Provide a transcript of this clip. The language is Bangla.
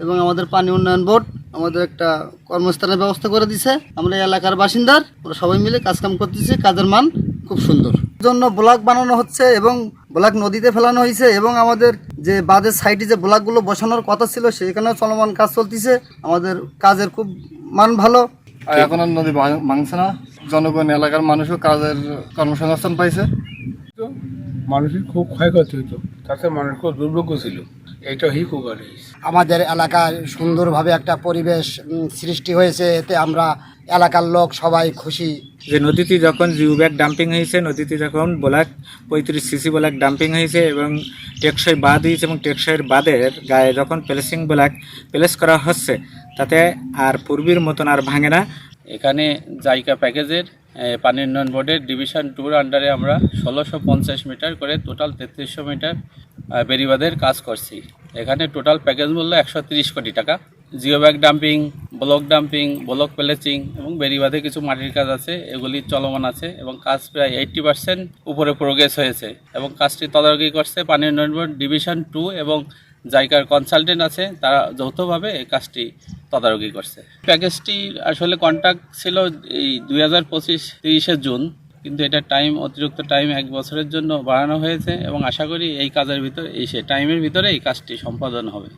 এবং আমাদের পানি উন্নয়ন বোর্ড আমাদের একটা কর্মস্থানের ব্যবস্থা করে দিছে। আমরা এই এলাকার বাসিন্দার ওরা সবাই মিলে কাজকাম করতেছি কাজের মান খুব সুন্দর। জন্য ব্লক বানানো হচ্ছে এবং ব্লক নদীতে ফেলানো হয়েছে এবং আমাদের যে বাঁধের সাইডে যে ব্লকগুলো বসানোর কথা ছিল সেখানেও চলমান কাজ চলতেছে। আমাদের কাজের খুব মান ভালো। আর এখন আর নদী ভাঙ- ভাঙছে না। জনগণ এলাকার মানুষও কাজের কর্মসংস্থান পাইছে। তো মানুষের খুব ক্ষয়ক্ষতি হতো তাতে মানুষ খুব দুর্ভোগ্য ছিল। এইটা হি খুব আমাদের এলাকায় সুন্দরভাবে একটা পরিবেশ সৃষ্টি হয়েছে। এতে আমরা এলাকার লোক সবাই খুশি। যে নদীতে যখন জিও ব্যাগ ডাম্পিং হয়েছে নদীতে যখন ব্লাক পঁয়ত্রিশ সিসি ব্লাক ডাম্পিং হয়েছে এবং টেকসই বাঁধ হয়েছে এবং টেকসইয়ের বাঁধের গায়ে যখন প্লেসিং ব্লাক প্লেস করা হচ্ছে তাতে আর পূর্বের মতন আর ভাঙে না। এখানে জাইকা প্যাকেজের পানি উন্নয়ন বোর্ডের ডিভিশন টুর আন্ডারে আমরা ষোলোশো পঞ্চাশ মিটার করে টোটাল তেত্রিশশো মিটার বেড়িবাঁধের কাজ করছি। এখানে টোটাল প্যাকেজ মূল্য একশো কোটি টাকা। Geo bag dumping block dumping block placing এবং বেড়িবাঁধে কিছু মাটির কাজ আছে, এগুলি চলমান আছে এবং কাজ প্রায় এইট্টি পার্সেন্ট উপরে প্রোগ্রেস হয়েছে এবং কাজটি তদারকি করছে পানি উন্নয়ন ডিভিশন টু এবং জাইকার কনসালটেন্ট আছে, তারা যৌথভাবে এই কাজটি তদারকি করছে। প্যাকেজটি আসলে কন্ট্রাক্ট ছিল এই দুই হাজার পঁচিশ তিরিশে জুন। কিন্তু এটা টাইম অতিরিক্ত টাইম এক বছরের জন্য বাড়ানো হয়েছে এবং আশা করি এই কাজের ভিতরে, এই সে টাইমের ভিতরে এই কাজটি সম্পাদন হবে।